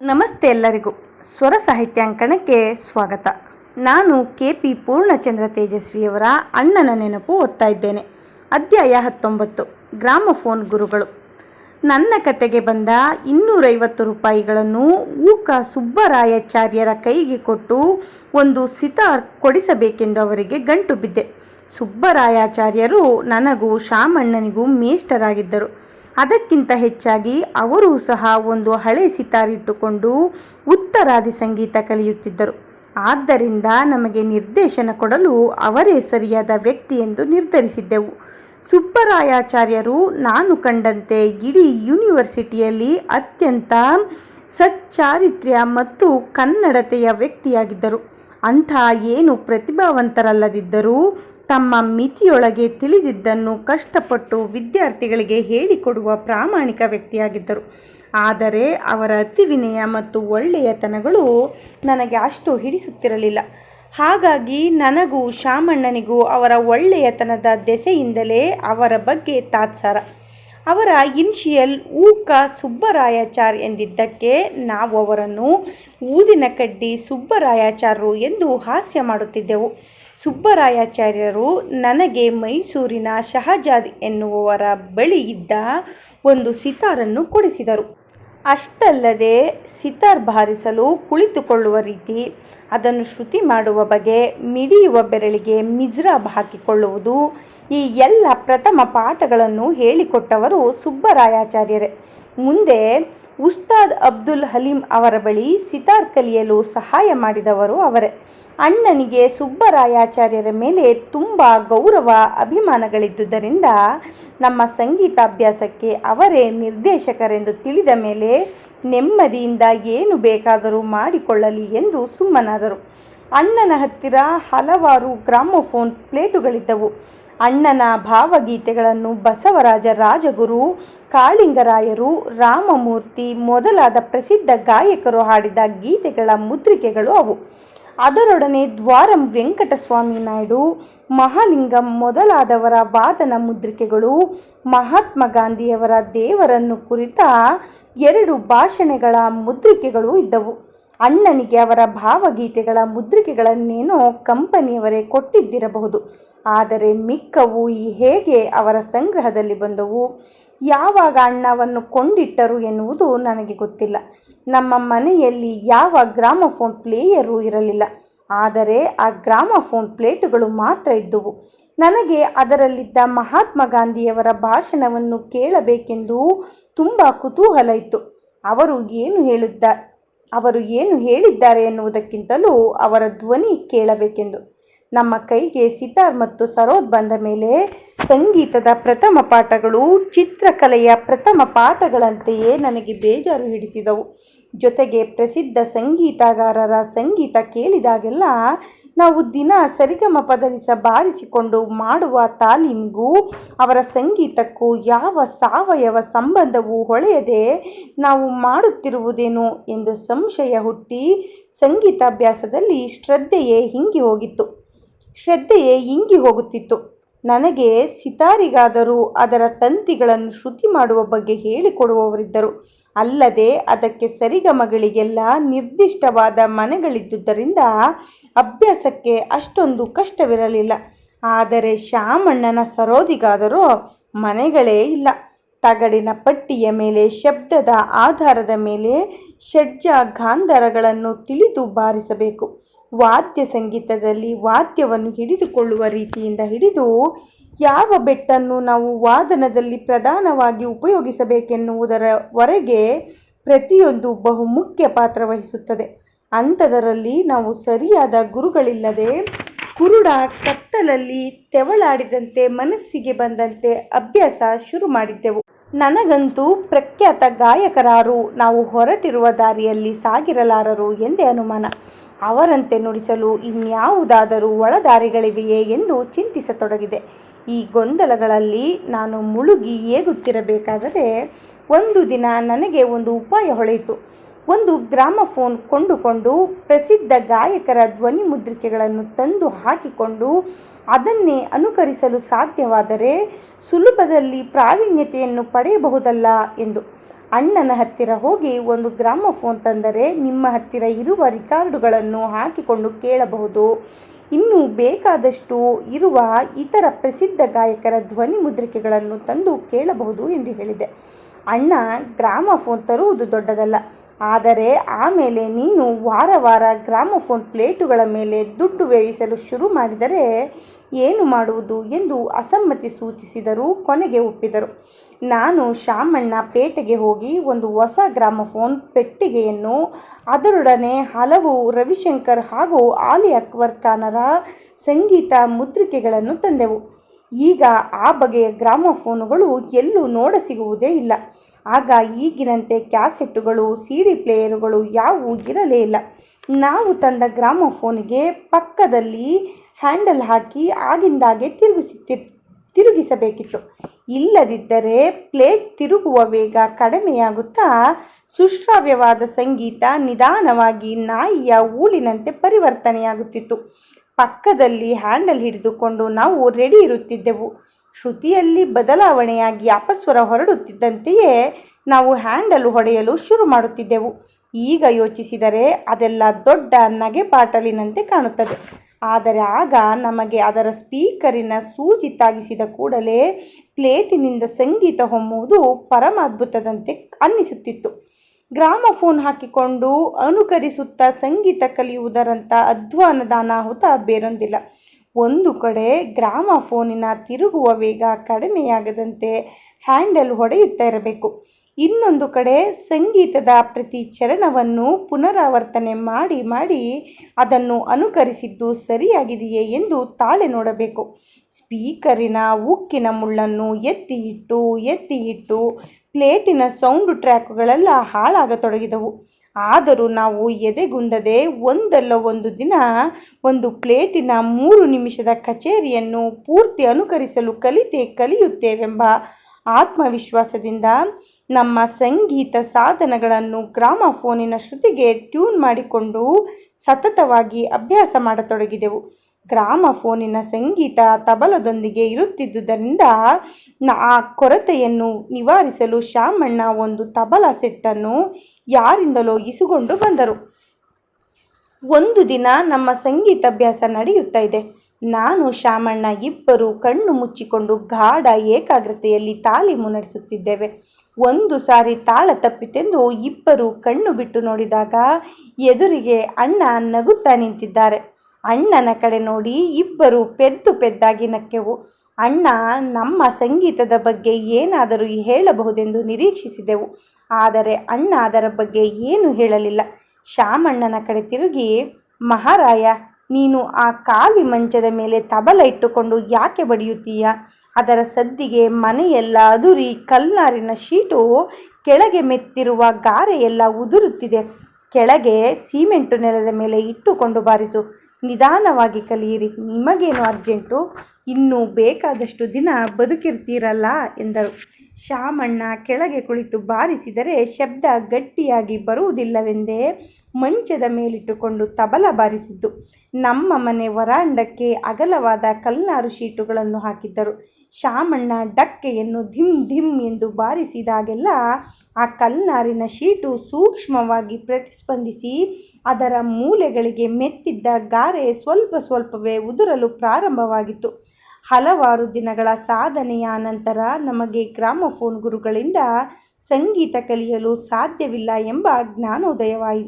ನಮಸ್ತೆ ಎಲ್ಲರಿಗೂ. ಸ್ವರ ಸಾಹಿತ್ಯಾಂಕಣಕ್ಕೆ ಸ್ವಾಗತ. ನಾನು ಕೆ ಪಿ ಪೂರ್ಣಚಂದ್ರ ತೇಜಸ್ವಿಯವರ ಅಣ್ಣನ ನೆನಪು ಓದ್ತಾ ಇದ್ದೇನೆ. ಅಧ್ಯಾಯ ಹತ್ತೊಂಬತ್ತು. ಗ್ರಾಮಫೋನ್ ಗುರುಗಳು. ನನ್ನ ಕತೆಗೆ ಬಂದ ಇನ್ನೂರೈವತ್ತು ರೂಪಾಯಿಗಳನ್ನು ಊಕ ಸುಬ್ಬರಾಯಾಚಾರ್ಯರ ಕೈಗೆ ಕೊಟ್ಟು ಒಂದು ಸಿತಾರ್ ಕೊಡಿಸಬೇಕೆಂದು ಅವರಿಗೆ ಗಂಟು ಬಿದ್ದೆ. ಸುಬ್ಬರಾಯಾಚಾರ್ಯರು ನನಗೂ ಶಾಮಣ್ಣನಿಗೂ ಮೇಷ್ಟರಾಗಿದ್ದರು. ಅದಕ್ಕಿಂತ ಹೆಚ್ಚಾಗಿ ಅವರೂ ಸಹ ಒಂದು ಹಳೆ ಸಿತಾರಿಟ್ಟುಕೊಂಡು ಉತ್ತರಾದಿ ಸಂಗೀತ ಕಲಿಯುತ್ತಿದ್ದರು. ಆದ್ದರಿಂದ ನಮಗೆ ನಿರ್ದೇಶನ ಕೊಡಲು ಅವರೇ ಸರಿಯಾದ ವ್ಯಕ್ತಿ ಎಂದು ನಿರ್ಧರಿಸಿದ್ದೆವು. ಸುಬ್ಬರಾಯಾಚಾರ್ಯರು ನಾನು ಕಂಡಂತೆ ಇಡೀ ಯೂನಿವರ್ಸಿಟಿಯಲ್ಲಿ ಅತ್ಯಂತ ಸಚ್ಚಾರಿತ್ರ್ಯ ಮತ್ತು ಕನ್ನಡತೆಯ ವ್ಯಕ್ತಿಯಾಗಿದ್ದರು. ಅಂಥ ಏನು ಪ್ರತಿಭಾವಂತರಲ್ಲದಿದ್ದರೂ ತಮ್ಮ ಮಿತಿಯೊಳಗೆ ತಿಳಿದಿದ್ದನ್ನು ಕಷ್ಟಪಟ್ಟು ವಿದ್ಯಾರ್ಥಿಗಳಿಗೆ ಹೇಳಿಕೊಡುವ ಪ್ರಾಮಾಣಿಕ ವ್ಯಕ್ತಿಯಾಗಿದ್ದರು. ಆದರೆ ಅವರ ಅತಿವಿನಯ ಮತ್ತು ಒಳ್ಳೆಯತನಗಳು ನನಗೆ ಅಷ್ಟು ಹಿಡಿಸುತ್ತಿರಲಿಲ್ಲ. ಹಾಗಾಗಿ ನನಗೂ ಶಾಮಣ್ಣನಿಗೂ ಅವರ ಒಳ್ಳೆಯತನದ ದೆಸೆಯಿಂದಲೇ ಅವರ ಬಗ್ಗೆ ತಾತ್ಸಾರ. ಅವರ ಇನ್ಷಿಯಲ್ ಊಕ ಸುಬ್ಬರಾಯಾಚಾರ್ ಎಂದಿದ್ದಕ್ಕೆ ನಾವು ಅವರನ್ನು ಊದಿನ ಕಡ್ಡಿ ಸುಬ್ಬರಾಯಾಚಾರ್ರು ಎಂದು ಹಾಸ್ಯ ಮಾಡುತ್ತಿದ್ದೆವು. ಸುಬ್ಬರಾಯಾಚಾರ್ಯರು ನನಗೆ ಮೈಸೂರಿನ ಶಹಜಾದ್ ಎನ್ನುವವರ ಬಳಿ ಇದ್ದ ಒಂದು ಸಿತಾರನ್ನು ಕೊಡಿಸಿದರು. ಅಷ್ಟಲ್ಲದೆ ಸಿತಾರ್ ಬಾರಿಸಲು ಕುಳಿತುಕೊಳ್ಳುವ ರೀತಿ ಅದನ್ನು ಶ್ರುತಿ ಮಾಡುವ ಬಗೆ ಮಿಡಿಯುವ ಬೆರಳಿಗೆ ಮಿಜ್ರಾಬ್ ಹಾಕಿಕೊಳ್ಳುವುದು ಈ ಎಲ್ಲ ಪ್ರಥಮ ಪಾಠಗಳನ್ನು ಹೇಳಿಕೊಟ್ಟವರು ಸುಬ್ಬರಾಯಾಚಾರ್ಯರೇ. ಮುಂದೆ ಉಸ್ತಾದ್ ಅಬ್ದುಲ್ ಹಲೀಂ ಅವರ ಬಳಿ ಸಿತಾರ್ ಕಲಿಯಲು ಸಹಾಯ ಮಾಡಿದವರು ಅವರೇ. ಅಣ್ಣನಿಗೆ ಸುಬ್ಬರಾಯಾಚಾರ್ಯರ ಮೇಲೆ ತುಂಬ ಗೌರವ, ಅಭಿಮಾನಗಳಿದ್ದುದರಿಂದ ನಮ್ಮ ಸಂಗೀತಾಭ್ಯಾಸಕ್ಕೆ ಅವರೇ ನಿರ್ದೇಶಕರೆಂದು ತಿಳಿದ ಮೇಲೆ ನೆಮ್ಮದಿಯಿಂದ ಏನು ಬೇಕಾದರೂ ಮಾಡಿಕೊಳ್ಳಲಿ ಎಂದು ಸುಮ್ಮನಾದರು. ಅಣ್ಣನ ಹತ್ತಿರ ಹಲವಾರು ಗ್ರಾಮೋಫೋನ್ ಪ್ಲೇಟುಗಳಿದ್ದವು. ಅಣ್ಣನ ಭಾವಗೀತೆಗಳನ್ನು ಬಸವರಾಜ ರಾಜಗುರು, ಕಾಳಿಂಗರಾಯರು, ರಾಮಮೂರ್ತಿ ಮೊದಲಾದ ಪ್ರಸಿದ್ಧ ಗಾಯಕರು ಹಾಡಿದ ಗೀತೆಗಳ ಮುದ್ರಿಕೆಗಳು ಅವು. ಅದರೊಡನೆ ದ್ವಾರಂ ವೆಂಕಟಸ್ವಾಮಿ ನಾಯ್ಡು, ಮಹಾಲಿಂಗಂ ಮೊದಲಾದವರ ವಾದನ ಮುದ್ರಿಕೆಗಳು, ಮಹಾತ್ಮ ಗಾಂಧಿಯವರ ದೇವರನ್ನು ಕುರಿತ ಎರಡು ಭಾಷಣಗಳ ಮುದ್ರಿಕೆಗಳು ಇದ್ದವು. ಅಣ್ಣನಿಗೆ ಅವರ ಭಾವಗೀತೆಗಳ ಮುದ್ರಿಕೆಗಳನ್ನೇನೋ ಕಂಪನಿಯವರೇ ಕೊಟ್ಟಿದ್ದಿರಬಹುದು. ಆದರೆ ಮಿಕ್ಕವು ಈ ಹೇಗೆ ಅವರ ಸಂಗ್ರಹದಲ್ಲಿ ಬಂದವು? ಯಾವಾಗ ಅಣ್ಣವನ್ನು ಕೊಂಡಿಟ್ಟರು ಎನ್ನುವುದು ನನಗೆ ಗೊತ್ತಿಲ್ಲ. ನಮ್ಮ ಮನೆಯಲ್ಲಿ ಯಾವ ಗ್ರಾಮಫೋನ್ ಪ್ಲೇಯರು ಇರಲಿಲ್ಲ. ಆದರೆ ಆ ಗ್ರಾಮಫೋನ್ ಪ್ಲೇಟುಗಳು ಮಾತ್ರ ಇದ್ದುವು. ನನಗೆ ಅದರಲ್ಲಿದ್ದ ಮಹಾತ್ಮ ಗಾಂಧಿಯವರ ಭಾಷಣವನ್ನು ಕೇಳಬೇಕೆಂದು ತುಂಬ ಕುತೂಹಲ ಇತ್ತು. ಅವರು ಏನು ಹೇಳುತ್ತ ಅವರು ಏನು ಹೇಳಿದ್ದಾರೆ ಎನ್ನುವುದಕ್ಕಿಂತಲೂ ಅವರ ಧ್ವನಿ ಕೇಳಬೇಕೆಂದು. ನಮ್ಮ ಕೈಗೆ ಸಿತಾರ್ ಮತ್ತು ಸರೋದ್ ಬಂದ ಮೇಲೆ ಸಂಗೀತದ ಪ್ರಥಮ ಪಾಠಗಳು ಚಿತ್ರಕಲೆಯ ಪ್ರಥಮ ಪಾಠಗಳಂತೆಯೇ ನನಗೆ ಬೇಜಾರು ಹಿಡಿಸಿದವು. ಜೊತೆಗೆ ಪ್ರಸಿದ್ಧ ಸಂಗೀತಗಾರರ ಸಂಗೀತ ಕೇಳಿದಾಗೆಲ್ಲ ನಾವು ದಿನ ಸರಿಗಮ ಪದರಿಸ ಬಾರಿಸಿಕೊಂಡು ಮಾಡುವ ತಾಲೀಮಿಗೂ ಅವರ ಸಂಗೀತಕ್ಕೂ ಯಾವ ಸಾವಯವ ಸಂಬಂಧವೂ ಹೊಳೆಯದೆ ನಾವು ಮಾಡುತ್ತಿರುವುದೇನು ಎಂದು ಸಂಶಯ ಹುಟ್ಟಿ ಸಂಗೀತಾಭ್ಯಾಸದಲ್ಲಿ ಶ್ರದ್ಧೆಯೇ ಹಿಂಗಿ ಹೋಗಿತ್ತು. ಶ್ರದ್ಧೆಯೇ ಇಂಗಿ ಹೋಗುತ್ತಿತ್ತು. ನನಗೆ ಸಿತಾರಿಗಾದರೂ ಅದರ ತಂತಿಗಳನ್ನು ಶ್ರುತಿ ಮಾಡುವ ಬಗ್ಗೆ ಹೇಳಿಕೊಡುವವರಿದ್ದರು. ಅಲ್ಲದೆ ಅದಕ್ಕೆ ಸರಿಗಮಗಳಿಗೆಲ್ಲ ನಿರ್ದಿಷ್ಟವಾದ ಮನೆಗಳಿದ್ದುದರಿಂದ ಅಭ್ಯಾಸಕ್ಕೆ ಅಷ್ಟೊಂದು ಕಷ್ಟವಿರಲಿಲ್ಲ. ಆದರೆ ಶಾಮಣ್ಣನ ಸರೋದಿಗಾದರೂ ಮನೆಗಳೇ ಇಲ್ಲ. ತಗಡಿನ ಪಟ್ಟಿಯ ಮೇಲೆ ಶಬ್ದದ ಆಧಾರದ ಮೇಲೆ ಷಡ್ಜ ಗಾಂಧರಗಳನ್ನು ತಿಳಿದು ಬಾರಿಸಬೇಕು. ವಾದ್ಯ ಸಂಗೀತದಲ್ಲಿ ವಾದ್ಯವನ್ನು ಹಿಡಿದುಕೊಳ್ಳುವ ರೀತಿಯಿಂದ ಹಿಡಿದು ಯಾವ ಬೆಟ್ಟನ್ನು ನಾವು ವಾದನದಲ್ಲಿ ಪ್ರಧಾನವಾಗಿ ಉಪಯೋಗಿಸಬೇಕೆನ್ನುವುದರವರೆಗೆ ಪ್ರತಿಯೊಂದು ಬಹುಮುಖ್ಯ ಪಾತ್ರ ವಹಿಸುತ್ತದೆ. ಅಂಥದರಲ್ಲಿ ನಾವು ಸರಿಯಾದ ಗುರುಗಳಿಲ್ಲದೆ ಕುರುಡ ಕತ್ತಲಲ್ಲಿ ತೆವಳಾಡಿದಂತೆ ಮನಸ್ಸಿಗೆ ಬಂದಂತೆ ಅಭ್ಯಾಸ ಶುರು ಮಾಡಿದ್ದೆವು. ನನಗಂತೂ ಪ್ರಖ್ಯಾತ ಗಾಯಕರಾರು ನಾವು ಹೊರಟಿರುವ ದಾರಿಯಲ್ಲಿ ಸಾಗಿರಲಾರರು ಎಂದೇ ಅನುಮಾನ. ಅವರಂತೆ ನುಡಿಸಲು ಇನ್ಯಾವುದಾದರೂ ಒಳದಾರಿಗಳಿವೆಯೇ ಎಂದು ಚಿಂತಿಸತೊಡಗಿದೆ. ಈ ಗೊಂದಲಗಳಲ್ಲಿ ನಾನು ಮುಳುಗಿ ಏಗುತ್ತಿರಬೇಕಾದರೆ ಒಂದು ದಿನ ನನಗೆ ಒಂದು ಉಪಾಯ ಹೊಳೆಯಿತು. ಒಂದು ಗ್ರಾಮಫೋನ್ ಕೊಂಡುಕೊಂಡು ಪ್ರಸಿದ್ಧ ಗಾಯಕರ ಧ್ವನಿ ಮುದ್ರಿಕೆಗಳನ್ನು ತಂದು ಹಾಕಿಕೊಂಡು ಅದನ್ನೇ ಅನುಕರಿಸಲು ಸಾಧ್ಯವಾದರೆ ಸುಲಭದಲ್ಲಿ ಪ್ರಾವೀಣ್ಯತೆಯನ್ನು ಪಡೆಯಬಹುದಲ್ಲ ಎಂದು ಅಣ್ಣನ ಹತ್ತಿರ ಹೋಗಿ ಒಂದು ಗ್ರಾಮಫೋನ್ ತಂದರೆ ನಿಮ್ಮ ಹತ್ತಿರ ಇರುವ ರಿಕಾರ್ಡುಗಳನ್ನು ಹಾಕಿಕೊಂಡು ಕೇಳಬಹುದು. ಇನ್ನೂ ಬೇಕಾದಷ್ಟು ಇರುವ ಇತರ ಪ್ರಸಿದ್ಧ ಗಾಯಕರ ಧ್ವನಿ ಮುದ್ರಿಕೆಗಳನ್ನು ತಂದು ಕೇಳಬಹುದು ಎಂದು ಹೇಳಿದೆ. ಅಣ್ಣ, ಗ್ರಾಮಫೋನ್ ತರುವುದು ದೊಡ್ಡದಲ್ಲ. ಆದರೆ ಆಮೇಲೆ ನೀನು ವಾರ ವಾರ ಗ್ರಾಮಫೋನ್ ಪ್ಲೇಟುಗಳ ಮೇಲೆ ದುಡ್ಡು ವ್ಯಯಿಸಲು ಶುರು ಮಾಡಿದರೆ ಏನು ಮಾಡುವುದು ಎಂದು ಅಸಮ್ಮತಿ ಸೂಚಿಸಿದರೂ ಕೊನೆಗೆ ಒಪ್ಪಿದರು. ನಾನು ಶಾಮಣ್ಣ ಪೇಟೆಗೆ ಹೋಗಿ ಒಂದು ಹೊಸ ಗ್ರಾಮಫೋನ್ ಪೆಟ್ಟಿಗೆಯನ್ನು, ಅದರೊಡನೆ ಹಲವು ರವಿಶಂಕರ್ ಹಾಗೂ ಆಲಿ ಅಕ್ಬರ್ ಖಾನರ ಸಂಗೀತ ಮುದ್ರಿಕೆಗಳನ್ನು ತಂದೆವು. ಈಗ ಆ ಬಗೆಯ ಗ್ರಾಮಫೋನುಗಳು ಎಲ್ಲೂ ನೋಡ ಸಿಗುವುದೇ ಇಲ್ಲ. ಆಗ ಈಗಿನಂತೆ ಕ್ಯಾಸೆಟ್ಟುಗಳು, ಸಿ ಡಿ ಪ್ಲೇಯರುಗಳು ಯಾವೂ ಇರಲೇ ಇಲ್ಲ. ನಾವು ತಂದ ಗ್ರಾಮಫೋನಿಗೆ ಪಕ್ಕದಲ್ಲಿ ಹ್ಯಾಂಡಲ್ ಹಾಕಿ ಆಗಿಂದಾಗೆ ತಿರುಗಿಸಿ, ತಿರುಗಿಸಬೇಕಿತ್ತು. ಇಲ್ಲದಿದ್ದರೆ ಪ್ಲೇಟ್ ತಿರುಗುವ ವೇಗ ಕಡಿಮೆಯಾಗುತ್ತಾ ಸುಶ್ರಾವ್ಯವಾದ ಸಂಗೀತ ನಿಧಾನವಾಗಿ ನಾಯಿಯ ಊಲಿನಂತೆ ಪರಿವರ್ತನೆಯಾಗುತ್ತಿತ್ತು. ಪಕ್ಕದಲ್ಲಿ ಹ್ಯಾಂಡಲ್ ಹಿಡಿದುಕೊಂಡು ನಾವು ರೆಡಿ ಇರುತ್ತಿದ್ದೆವು. ಶ್ರುತಿಯಲ್ಲಿ ಬದಲಾವಣೆಯಾಗಿ ಅಪಸ್ವರ ಹೊರಡುತ್ತಿದ್ದಂತೆಯೇ ನಾವು ಹ್ಯಾಂಡಲ್ ಹೊಡೆಯಲು ಶುರು ಮಾಡುತ್ತಿದ್ದೆವು. ಈಗ ಯೋಚಿಸಿದರೆ ಅದೆಲ್ಲ ದೊಡ್ಡ ನಗೆಪಾಟಲಿನಂತೆ ಕಾಣುತ್ತದೆ. ಆದರೆ ಆಗ ನಮಗೆ ಅದರ ಸ್ಪೀಕರಿನ ಸೂಜಿ ತಾಗಿಸಿದ ಕೂಡಲೇ ಪ್ಲೇಟಿನಿಂದ ಸಂಗೀತ ಹೊಮ್ಮುವುದು ಪರಮ ಅದ್ಭುತದಂತೆ ಅನ್ನಿಸುತ್ತಿತ್ತು. ಗ್ರಾಮಫೋನ್ ಹಾಕಿಕೊಂಡು ಅನುಕರಿಸುತ್ತಾ ಸಂಗೀತ ಕಲಿಯುವುದರಂಥ ಅಧ್ವಾನದ ಅನಾಹುತ ಬೇರೊಂದಿಲ್ಲ. ಒಂದು ಕಡೆ ಗ್ರಾಮಫೋನಿನ ತಿರುಗುವ ವೇಗ ಕಡಿಮೆಯಾಗದಂತೆ ಹ್ಯಾಂಡಲ್ ಹೊಡೆಯುತ್ತಾ ಇರಬೇಕು. ಇನ್ನೊಂದು ಕಡೆ ಸಂಗೀತದ ಪ್ರತಿ ಚರಣವನ್ನು ಪುನರಾವರ್ತನೆ ಮಾಡಿ ಮಾಡಿ ಅದನ್ನು ಅನುಕರಿಸಿದ್ದು ಸರಿಯಾಗಿದೆಯೇ ಎಂದು ತಾಳೆ ನೋಡಬೇಕು. ಸ್ಪೀಕರಿನ ಉಕ್ಕಿನ ಮುಳ್ಳನ್ನು ಎತ್ತಿ ಇಟ್ಟು ಎತ್ತಿ ಇಟ್ಟು ಪ್ಲೇಟಿನ ಸೌಂಡು ಟ್ರ್ಯಾಕ್ಗಳೆಲ್ಲ ಹಾಳಾಗತೊಡಗಿದವು. ಆದರೂ ನಾವು ಎದೆಗುಂದದೆ ಒಂದಲ್ಲ ಒಂದು ದಿನ ಒಂದು ಪ್ಲೇಟಿನ ಮೂರು ನಿಮಿಷದ ಕಚೇರಿಯನ್ನು ಪೂರ್ತಿ ಅನುಕರಿಸಲು ಕಲಿತೆ ಕಲಿಯುತ್ತೇವೆಂಬ ಆತ್ಮವಿಶ್ವಾಸದಿಂದ ನಮ್ಮ ಸಂಗೀತ ಸಾಧನಗಳನ್ನು ಗ್ರಾಮಫೋನಿನ ಶ್ರುತಿಗೆ ಟ್ಯೂನ್ ಮಾಡಿಕೊಂಡು ಸತತವಾಗಿ ಅಭ್ಯಾಸ ಮಾಡತೊಡಗಿದೆವು. ಗ್ರಾಮಫೋನಿನ ಸಂಗೀತ ತಬಲದೊಂದಿಗೆ ಇರುತ್ತಿದ್ದುದರಿಂದ ಆ ಕೊರತೆಯನ್ನು ನಿವಾರಿಸಲು ಶ್ಯಾಮಣ್ಣ ಒಂದು ತಬಲ ಸೆಟ್ಟನ್ನು ಯಾರಿಂದಲೋ ಇಸುಗೊಂಡು ಬಂದರು. ಒಂದು ದಿನ ನಮ್ಮ ಸಂಗೀತಾಭ್ಯಾಸ ನಡೆಯುತ್ತಾ ಇದೆ. ನಾನು, ಶ್ಯಾಮಣ್ಣ ಇಬ್ಬರು ಕಣ್ಣು ಮುಚ್ಚಿಕೊಂಡು ಗಾಢ ಏಕಾಗ್ರತೆಯಲ್ಲಿ ತಾಲೀಮು ನಡೆಸುತ್ತಿದ್ದೇವೆ. ಒಂದು ಸಾರಿ ತಾಳ ತಪ್ಪಿತೆಂದು ಇಬ್ಬರು ಕಣ್ಣು ಬಿಟ್ಟು ನೋಡಿದಾಗ ಎದುರಿಗೆ ಅಣ್ಣ ನಗುತ್ತಾ ನಿಂತಿದ್ದಾರೆ. ಅಣ್ಣನ ಕಡೆ ನೋಡಿ ಇಬ್ಬರು ಪೆದ್ದು ಪೆದ್ದಾಗಿ ನಕ್ಕೆವು. ಅಣ್ಣ, ನಮ್ಮ ಸಂಗೀತದ ಬಗ್ಗೆ ಏನಾದರೂ ಹೇಳಬಹುದೆಂದು ನಿರೀಕ್ಷಿಸಿದೆವು. ಆದರೆ ಅಣ್ಣ ಅದರ ಬಗ್ಗೆ ಏನು ಹೇಳಲಿಲ್ಲ. ಶ್ಯಾಮಣ್ಣನ ಕಡೆ ತಿರುಗಿ, ಮಹಾರಾಯ, ನೀನು ಆ ಖಾಲಿ ಮಂಚದ ಮೇಲೆ ತಬಲ ಇಟ್ಟುಕೊಂಡು ಯಾಕೆ ಬಡಿಯುತ್ತೀಯ? ಅದರ ಸದ್ದಿಗೆ ಮನೆಯೆಲ್ಲ ಅದುರಿ ಕಲ್ನಾರಿನ ಶೀಟು ಕೆಳಗೆ ಮೆತ್ತಿರುವ ಗಾರೆಯೆಲ್ಲ ಉದುರುತ್ತಿದೆ. ಕೆಳಗೆ ಸಿಮೆಂಟು ನೆಲದ ಮೇಲೆ ಇಟ್ಟುಕೊಂಡು ಬಾರಿಸು. ನಿಧಾನವಾಗಿ ಕಲಿಯಿರಿ. ನಿಮಗೇನು ಅರ್ಜೆಂಟು? ಇನ್ನೂ ಬೇಕಾದಷ್ಟು ದಿನ ಬದುಕಿರ್ತೀರಲ್ಲ ಎಂದರು. ಶಾಮಣ್ಣ ಕೆಳಗೆ ಕುಳಿತು ಬಾರಿಸಿದರೆ ಶಬ್ದ ಗಟ್ಟಿಯಾಗಿ ಬರುವುದಿಲ್ಲವೆಂದೇ ಮಂಚದ ಮೇಲಿಟ್ಟುಕೊಂಡು ತಬಲ ಬಾರಿಸಿದ್ದು. ನಮ್ಮ ಮನೆ ವರಾಂಡಕ್ಕೆ ಅಗಲವಾದ ಕಲ್ನಾರು ಶೀಟುಗಳನ್ನು ಹಾಕಿದ್ದರು. ಶಾಮಣ್ಣ ಡಕ್ಕೆಯನ್ನು ಧಿಮ್ ಧಿಮ್ ಎಂದು ಬಾರಿಸಿದಾಗೆಲ್ಲ ಆ ಕಲ್ನಾರಿನ ಶೀಟು ಸೂಕ್ಷ್ಮವಾಗಿ ಪ್ರತಿಸ್ಪಂದಿಸಿ ಅದರ ಮೂಲೆಗಳಿಗೆ ಮೆತ್ತಿದ್ದ ಗಾರೆ ಸ್ವಲ್ಪ ಸ್ವಲ್ಪವೇ ಉದುರಲು ಪ್ರಾರಂಭವಾಗಿತ್ತು. ಹಲವಾರು ದಿನಗಳ ಸಾಧನೆಯ ನಂತರ ನಮಗೆ ಗ್ರಾಮಫೋನ್ ಗುರುಗಳಿಂದ ಸಂಗೀತ ಕಲಿಯಲು ಸಾಧ್ಯವಿಲ್ಲ ಎಂಬ ಜ್ಞಾನೋದಯವಾಯಿ,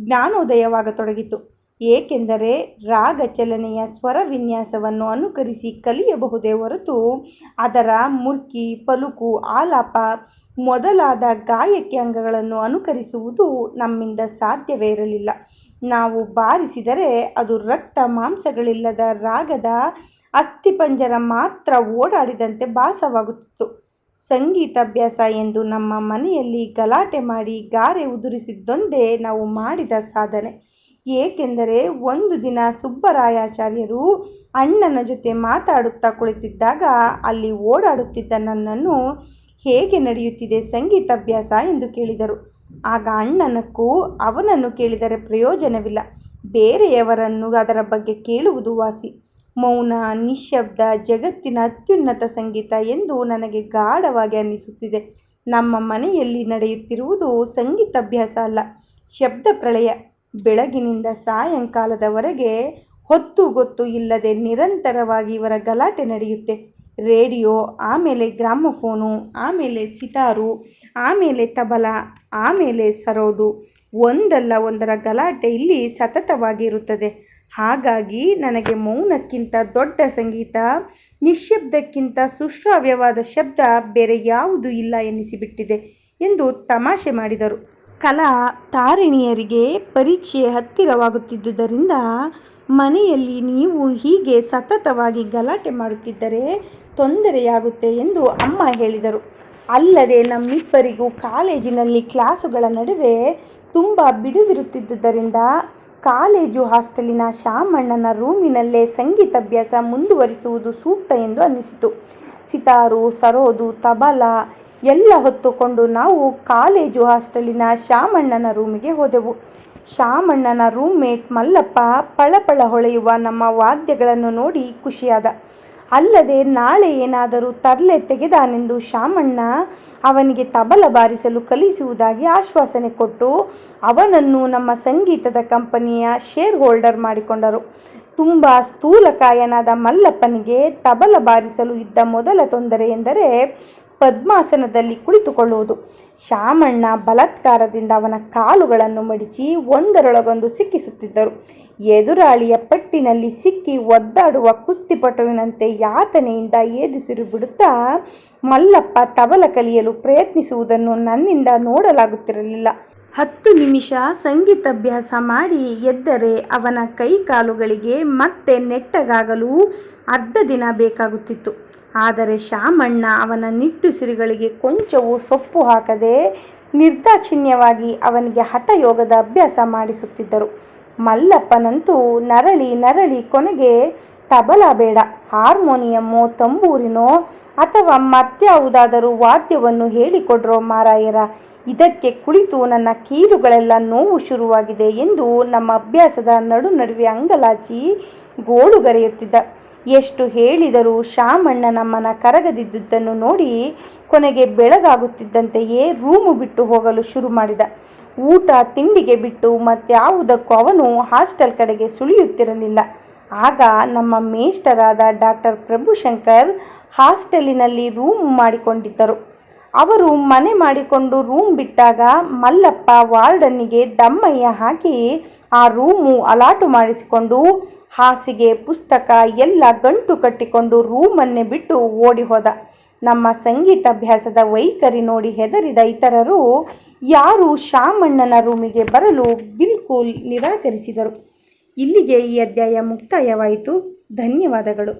ಜ್ಞಾನೋದಯವಾಗತೊಡಗಿತು. ಏಕೆಂದರೆ ರಾಗ ಚಲನೆಯ ಸ್ವರ ವಿನ್ಯಾಸವನ್ನು ಅನುಕರಿಸಿ ಕಲಿಯಬಹುದೇ ಹೊರತು ಅದರ ಮುರ್ಕಿ, ಪಲುಕು, ಆಲಾಪ ಮೊದಲಾದ ಗಾಯಕಿ ಅಂಗಗಳನ್ನು ಅನುಕರಿಸುವುದು ನಮ್ಮಿಂದ ಸಾಧ್ಯವೇ ಇರಲಿಲ್ಲ. ನಾವು ಬಾರಿಸಿದರೆ ಅದು ರಕ್ತ ಮಾಂಸಗಳಿಲ್ಲದ ರಾಗದ ಅಸ್ಥಿಪಂಜರ ಮಾತ್ರ ಓಡಾಡಿದಂತೆ ಭಾಸವಾಗುತ್ತಿತ್ತು. ಸಂಗೀತಾಭ್ಯಾಸ ಎಂದು ನಮ್ಮ ಮನೆಯಲ್ಲಿ ಗಲಾಟೆ ಮಾಡಿ ಗಾರೆ ಉದುರಿಸಿದ್ದೊಂದೇ ನಾವು ಮಾಡಿದ ಸಾಧನೆ. ಏಕೆಂದರೆ ಒಂದು ದಿನ ಸುಬ್ಬರಾಯಾಚಾರ್ಯರು ಅಣ್ಣನ ಜೊತೆ ಮಾತಾಡುತ್ತಾ ಕುಳಿತಿದ್ದಾಗ ಅಲ್ಲಿ ಓಡಾಡುತ್ತಿದ್ದ ನನ್ನನ್ನು ಹೇಗೆ ನಡೆಯುತ್ತಿದೆ ಸಂಗೀತಾಭ್ಯಾಸ ಎಂದು ಕೇಳಿದರು. ಆಗ ಅಣ್ಣನಕ್ಕೂ ಅವನನ್ನು ಕೇಳಿದರೆ ಪ್ರಯೋಜನವಿಲ್ಲ. ಬೇರೆಯವರನ್ನು ಅದರ ಬಗ್ಗೆ ಕೇಳುವುದು ವಾಸಿ. ಮೌನ ನಿಶ್ಶಬ್ದ ಜಗತ್ತಿನ ಅತ್ಯುನ್ನತ ಸಂಗೀತ ಎಂದು ನನಗೆ ಗಾಢವಾಗಿ ಅನ್ನಿಸುತ್ತಿದೆ. ನಮ್ಮ ಮನೆಯಲ್ಲಿ ನಡೆಯುತ್ತಿರುವುದು ಸಂಗೀತಾಭ್ಯಾಸ ಅಲ್ಲ. ಶಬ್ದ ಪ್ರಳಯ. ಬೆಳಗಿನಿಂದ ಸಾಯಂಕಾಲದವರೆಗೆ ಹೊತ್ತು ಗೊತ್ತು ಇಲ್ಲದೆ ನಿರಂತರವಾಗಿ ಇವರ ಗಲಾಟೆ ನಡೆಯುತ್ತೆ. ರೇಡಿಯೋ, ಆಮೇಲೆ ಗ್ರಾಮಫೋನು, ಆಮೇಲೆ ಸಿತಾರು, ಆಮೇಲೆ ತಬಲ, ಆಮೇಲೆ ಸರೋದು. ಒಂದಲ್ಲ ಒಂದರ ಗಲಾಟೆ ಇಲ್ಲಿ ಸತತವಾಗಿರುತ್ತದೆ. ಹಾಗಾಗಿ ನನಗೆ ಮೌನಕ್ಕಿಂತ ದೊಡ್ಡ ಸಂಗೀತ, ನಿಶ್ಶಬ್ದಕ್ಕಿಂತ ಸುಶ್ರಾವ್ಯವಾದ ಶಬ್ದ ಬೇರೆ ಯಾವುದೂ ಇಲ್ಲ ಎನ್ನಿಸಿಬಿಟ್ಟಿದೆ ಎಂದು ತಮಾಷೆ ಮಾಡಿದರು. ಕಲಾ ತಾರಿಣಿಯರಿಗೆ ಪರೀಕ್ಷೆ ಹತ್ತಿರವಾಗುತ್ತಿದ್ದುದರಿಂದ ಮನೆಯಲ್ಲಿ ನೀವು ಹೀಗೆ ಸತತವಾಗಿ ಗಲಾಟೆ ಮಾಡುತ್ತಿದ್ದರೆ ತೊಂದರೆಯಾಗುತ್ತೆ ಎಂದು ಅಮ್ಮ ಹೇಳಿದರು. ಅಲ್ಲದೆ ನಮ್ಮಿಬ್ಬರಿಗೂ ಕಾಲೇಜಿನಲ್ಲಿ ಕ್ಲಾಸುಗಳ ನಡುವೆ ತುಂಬ ಬಿಡುವಿರುತ್ತಿದ್ದುದರಿಂದ ಕಾಲೇಜು ಹಾಸ್ಟೆಲಿನ ಶಾಮಣ್ಣನ ರೂಮಿನಲ್ಲೇ ಸಂಗೀತಾಭ್ಯಾಸ ಮುಂದುವರಿಸುವುದು ಸೂಕ್ತ ಎಂದು ಅನ್ನಿಸಿತು. ಸಿತಾರು, ಸರೋದು, ತಬಲ ಎಲ್ಲ ಹೊತ್ತುಕೊಂಡು ನಾವು ಕಾಲೇಜು ಹಾಸ್ಟೆಲಿನ ಶಾಮಣ್ಣನ ರೂಮಿಗೆ ಹೋದೆವು. ಶಾಮಣ್ಣನ ರೂಮ್ಮೇಟ್ ಮಲ್ಲಪ್ಪ ಪಳಪಳ ಹೊಳೆಯುವ ನಮ್ಮ ವಾದ್ಯಗಳನ್ನು ನೋಡಿ ಖುಷಿಯಾದ. ಅಲ್ಲದೆ ನಾಳೆ ಏನಾದರೂ ತರಲೆ ತೆಗೆದಾನೆಂದು ಶಾಮಣ್ಣ ಅವನಿಗೆ ತಬಲ ಬಾರಿಸಲು ಕಲಿಸುವುದಾಗಿ ಆಶ್ವಾಸನೆ ಕೊಟ್ಟು ಅವನನ್ನು ನಮ್ಮ ಸಂಗೀತದ ಕಂಪನಿಯ ಶೇರ್ ಹೋಲ್ಡರ್ ಮಾಡಿಕೊಂಡರು. ತುಂಬ ಸ್ಥೂಲಕಾಯನಾದ ಮಲ್ಲಪ್ಪನಿಗೆ ತಬಲ ಬಾರಿಸಲು ಇದ್ದ ಮೊದಲ ತೊಂದರೆ ಎಂದರೆ ಪದ್ಮಾಸನದಲ್ಲಿ ಕುಳಿತುಕೊಳ್ಳುವುದು. ಶಾಮಣ್ಣ ಬಲಾತ್ಕಾರದಿಂದ ಅವನ ಕಾಲುಗಳನ್ನು ಮಡಿಚಿ ಒಂದರೊಳಗೊಂದು ಸಿಕ್ಕಿಸುತ್ತಿದ್ದರು. ಎದುರಾಳಿಯ ಪಟ್ಟಿನಲ್ಲಿ ಸಿಕ್ಕಿ ಒದ್ದಾಡುವ ಕುಸ್ತಿಪಟುವಿನಂತೆ ಯಾತನೆಯಿಂದ ಏದಿಸಿರು ಬಿಡುತ್ತಾ ಮಲ್ಲಪ್ಪ ತಬಲ ಕಲಿಯಲು ಪ್ರಯತ್ನಿಸುವುದನ್ನು ನನ್ನಿಂದ ನೋಡಲಾಗುತ್ತಿರಲಿಲ್ಲ. ಹತ್ತು ನಿಮಿಷ ಸಂಗೀತಾಭ್ಯಾಸ ಮಾಡಿ ಎದ್ದರೆ ಅವನ ಕೈಕಾಲುಗಳಿಗೆ ಮತ್ತೆ ನೆಟ್ಟಗಾಗಲು ಅರ್ಧ ದಿನ ಬೇಕಾಗುತ್ತಿತ್ತು. ಆದರೆ ಶಾಮಣ್ಣ ಅವನ ನಿಟ್ಟುಸಿರುಗಳಿಗೆ ಕೊಂಚವೂ ಸೊಪ್ಪು ಹಾಕದೆ ನಿರ್ದಾಕ್ಷಿಣ್ಯವಾಗಿ ಅವನಿಗೆ ಹಠಯೋಗದ ಅಭ್ಯಾಸ ಮಾಡಿಸುತ್ತಿದ್ದರು. ಮಲ್ಲಪ್ಪನಂತೂ ನರಳಿ ನರಳಿ ಕೊನೆಗೆ, ತಬಲ ಬೇಡ, ಹಾರ್ಮೋನಿಯಮ್ಮೋ ತಂಬೂರಿನೋ ಅಥವಾ ಮತ್ಯಾವುದಾದರೂ ವಾದ್ಯವನ್ನು ಹೇಳಿಕೊಡ್ರೋ ಮಾರಾಯರ, ಇದಕ್ಕೆ ಕುಳಿತು ನನ್ನ ಕೀಲುಗಳೆಲ್ಲ ನೋವು ಶುರುವಾಗಿದೆ ಎಂದು ನಮ್ಮ ಅಭ್ಯಾಸದ ನಡು ನಡುವೆ ಅಂಗಲಾಚಿ ಗೋಳುಗರೆಯುತ್ತಿದ್ದ ಎಷ್ಟು ಹೇಳಿದರೂ ಶಾಮಣ್ಣ ನಮ್ಮನ ಕರಗದಿದ್ದುದನ್ನು ನೋಡಿ ಕೊನೆಗೆ ಬೆಳಗಾಗುತ್ತಿದ್ದಂತೆಯೇ ರೂಮು ಬಿಟ್ಟು ಹೋಗಲು ಶುರು ಮಾಡಿದ. ಊಟ ತಿಂಡಿಗೆ ಬಿಟ್ಟು ಮತ್ಯಾವುದಕ್ಕೂ ಅವನು ಹಾಸ್ಟೆಲ್ ಕಡೆಗೆ ಸುಳಿಯುತ್ತಿರಲಿಲ್ಲ. ಆಗ ನಮ್ಮ ಮೇಷ್ಟರಾದ ಡಾಕ್ಟರ್ ಪ್ರಭುಶಂಕರ್ ಹಾಸ್ಟೆಲಿನಲ್ಲಿ ರೂಮ್ ಮಾಡಿಕೊಂಡಿದ್ದರು. ಅವರು ಮನೆ ಮಾಡಿಕೊಂಡು ರೂಮ್ ಬಿಟ್ಟಾಗ ಮಲ್ಲಪ್ಪ ವಾರ್ಡನ್ನಿಗೆ ದಮ್ಮಯ್ಯ ಹಾಕಿ ಆ ರೂಮು ಅಲಾಟು ಮಾಡಿಸಿಕೊಂಡು ಹಾಸಿಗೆ, ಪುಸ್ತಕ, ಎಲ್ಲ ಗಂಟು ಕಟ್ಟಿಕೊಂಡು ರೂಮನ್ನೇ ಬಿಟ್ಟು ಓಡಿ ಹೋದ. ನಮ್ಮ ಸಂಗೀತಾಭ್ಯಾಸದ ವೈಖರಿ ನೋಡಿ ಹೆದರಿದ ಇತರರು ಯಾರು ಶಾಮಣ್ಣನ ರೂಮಿಗೆ ಬರಲು ಬಿಲ್ಕುಲ್ ನಿರಾಕರಿಸಿದರು. ಇಲ್ಲಿಗೆ ಈ ಅಧ್ಯಾಯ ಮುಕ್ತಾಯವಾಯಿತು. ಧನ್ಯವಾದಗಳು.